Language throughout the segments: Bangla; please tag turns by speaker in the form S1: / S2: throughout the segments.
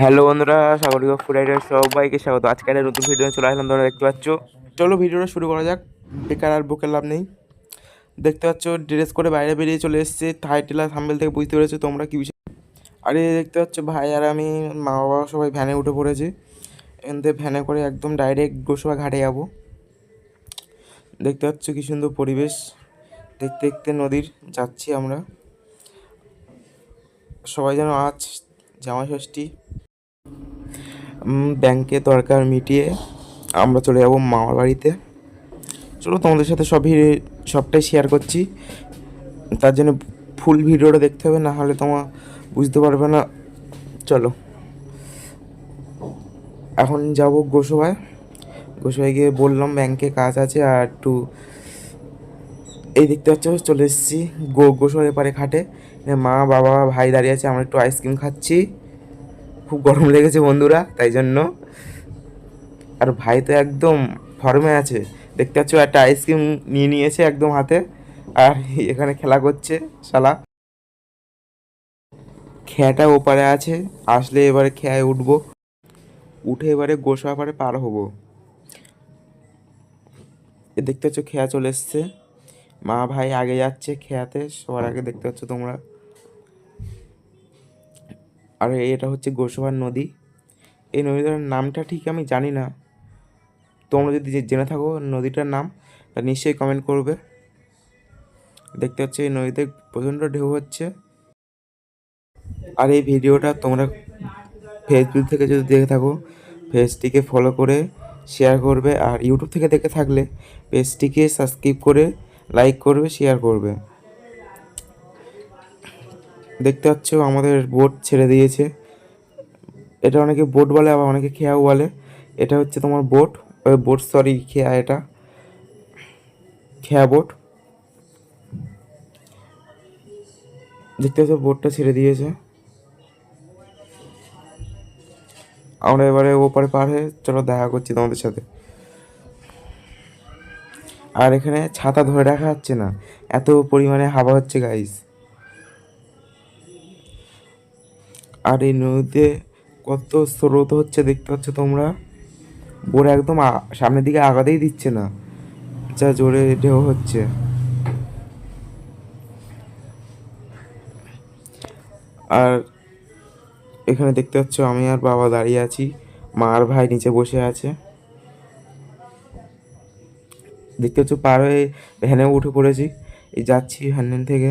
S1: হ্যালো বন্ধুরা সাগরিক ফুড রাইডার সবাইকে স্বাগত। আজকে নতুন ভিডিও চলে আসলাম, তোমরা দেখতে পাচ্ছ। চলো ভিডিওটা শুরু করা যাক, বেকার আর বুকের লাভ নেই। দেখতে পাচ্ছ ড্রেস করে বাইরে বেরিয়ে চলে এসেছে টাইটেল আর থাম্বেল থেকে বুঝতে পেরেছ তোমরা কি বিষয়। আরে দেখতে পাচ্ছ, ভাই আর আমি মা বাবা সবাই ভ্যানে উঠে পড়েছি। ভ্যানে করে একদম ডাইরেক্ট গোসবা ঘাটে যাব। দেখতে পাচ্ছ কি সুন্দর পরিবেশ। দেখতে দেখতে নদীর যাচ্ছি আমরা। সবাই যেন আজ জামাই ষষ্ঠী ব্যাংকে দরকার মিটিয়ে আমরা চলে যাব মামার বাড়িতে। চলো তোমাদের সাথে সব ভিডিও সবটাই শেয়ার করছি। তার জন্য ফুল ভিডিওটা দেখতে হবে, না হলে তোমার বুঝতে পারবে না। চলো। এখন যাব গোসবায় গোসবায় গিয়ে বললাম ব্যাংকে কাজ আছে আর একটু এই দেখতে পাচ্ছ চলে এসেছি গো গোসলের পারে খাটে মা, বাবা, ভাই দাঁড়িয়ে আছে, আমরা একটু আইসক্রিম খাচ্ছি। খুব গরম লেগেছে বন্ধুরা, তাই জন্য। আর ভাই তো একদম ফর্মে আছে। দেখতে পাচ্ছ, একটা আইসক্রিম নিয়ে নিয়েছে একদম হাতে। আর এখানে খেলা করছে শালা। খেয়াটা ওপারে আছে, আসলে এবারে খেয়ায় উঠবো। উঠে এবারে গোসা পারে পার হব। এ দেখতে পাচ্ছ খেয়া চলে এসছে। মা ভাই আগে যাচ্ছে খেয়াতে, সবার আগে দেখতে পাচ্ছ তোমরা। আর এটা হচ্ছে গোসবার নদী। এই নদীটার নামটা ঠিক আমি জানি না। তোমরা যদি জেনে থাকো নদীটার নাম, তা নিশ্চয়ই কমেন্ট করবে। দেখতে পাচ্ছ এই নদীতে প্রচণ্ড ঢেউ হচ্ছে। আর এই ভিডিওটা তোমরা ফেসবুক থেকে যদি দেখে থাকো পেজটিকে ফলো করে শেয়ার করবে আর ইউটিউব থেকে দেখে থাকলে পেজটিকে সাবস্ক্রাইব করে লাইক করবে শেয়ার করবে। দেখতে পাচ্ছ আমাদের বোট ছেড়ে দিয়েছে। এটা অনেকে বোট বলে, আবার অনেকে খেয়াও বলে। এটা হচ্ছে তোমার বোট ওই বোট সরি খেয়া এটা। খেয়া বোট দেখতে পাচ্ছ বোটটা ছেড়ে দিয়েছে। আমরা এবারে ওপারে পার হয়ে চলো দেখা করছি তোমাদের সাথে। আর এখানে ছাতা ধরে রাখা যাচ্ছে না। এত পরিমাণে হাওয়া হচ্ছে গাইস আর এই নদীতে কত স্রোত হচ্ছে দেখতে পাচ্ছ তোমরা? বোর একদম সামনের দিকে আগাতেই দিচ্ছে না। যা জোরে ঢেউ হচ্ছে। আর এখানে দেখতে পাচ্ছ আমি আর বাবা দাঁড়িয়ে আছি। মা আর ভাই নিচে বসে আছে। দেখতে পাচ্ছ পার হয়ে ভ্যানে উঠে পড়েছি। এই যাচ্ছি ভ্যান থেকে।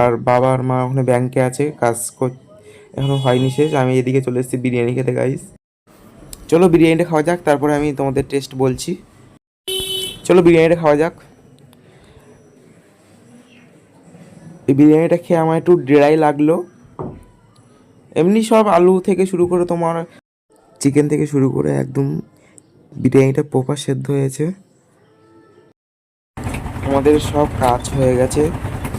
S1: আর বাবা আর মা ওখানে ব্যাংকে আছে, কাজ কর এখনও হয়নি শেষ। আমি এদিকে চলে এসেছি বিরিয়ানি খেতে গাইস চলো বিরিয়ানিটা খাওয়া যাক, তারপরে আমি তোমাদের টেস্ট বলছি। চলো বিরিয়ানিটা খাওয়া যাক। এই বিরিয়ানিটা খেয়ে আমার একটু ড্রাই লাগল। এমনি সব আলু থেকে শুরু করে তোমার চিকেন থেকে শুরু করে একদম বিরিয়ানিটা প্রপার সেদ্ধ হয়েছে। আমাদের সব কাজ হয়ে গেছে।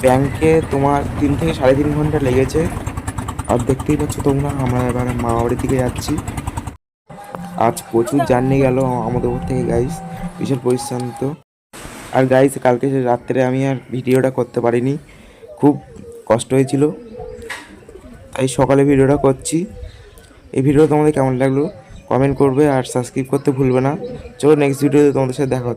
S1: ব্যাংকে তোমার তিন থেকে সাড়ে তিন ঘণ্টা লেগেছে। আর দেখতেই পাচ্ছ তোমরা, আমরা এবার মামাবাড়ির দিকে যাচ্ছি। আজ প্রচুর জার্নি গেল আমাদের ওপর থেকে গাইস ভীষণ পরিশ্রান্ত। আর গাইস কালকে রাত্রে আমি আর ভিডিওটা করতে পারিনি, খুব কষ্ট হয়েছিল। তাই সকালে ভিডিওটা করছি। এই ভিডিও তোমাদের কেমন লাগল? কমেন্ট করবে আর সাবস্ক্রাইব করতে ভুলবে না। চলো নেক্সট ভিডিওতে তোমাদের সাথে দেখা